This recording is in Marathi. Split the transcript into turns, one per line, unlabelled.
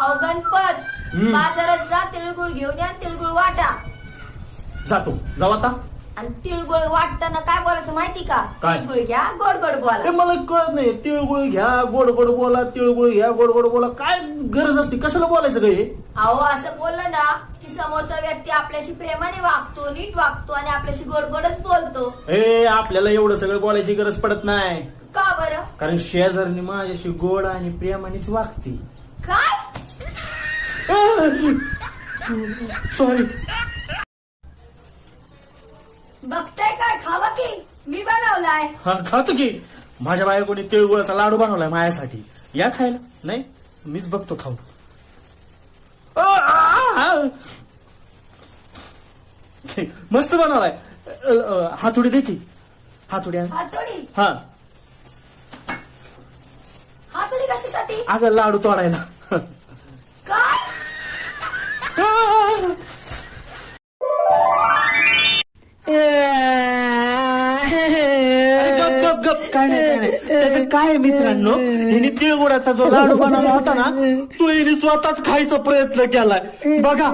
अहो गणपत
हम्म.
बाजारात जा तिळगुळ घेऊन या आणि तिळगुळ वाटा.
जातो. जाऊ आता.
आणि तिळगुळ वाटताना काय बोलायचं माहिती का?
काय?
तिळगुळ घ्या गोड गोड
ते
बोला
मला कळत नाही. तिळगुळ घ्या गोड गोड बोला तिळगुळ घ्या गोड गोड बोला. काय गरज असते? कशाला बोलायचं काय हे?
अहो असं बोललं ना की समोरचा व्यक्ती आपल्याशी प्रेमाने वागतो नीट वागतो आणि आपल्याशी गोड गोडच बोलतो.
ए आपल्याला एवढं सगळं बोलायची गरज पडत नाही.
का बरं?
कारण शेजारनी माझ्याशी गोड आणि प्रेमानेच वागते.
काय?
सॉरी
बघताय काय? खावा की? मी बनवलाय.
हा खातो की. माझ्या बायकोने तिळगुळाचा लाडू बनवलाय माझ्यासाठी या खायला. नाही मीच बघतो खाऊ आ, आ, आ. मस्त बनवलाय. अ, अ, हातोडी दे की. हातोडी आण.
हातोडी?
हा.
हातोडी कशासाठी?
अगं लाडू तोडायला. गप गप काय नाही काय नाही. त्याचं काय मित्रांनो? हिने तिळगुळाचा जो लाडू बनवला होता ना तो हिने स्वतःच खायचा प्रयत्न केलाय. बघा.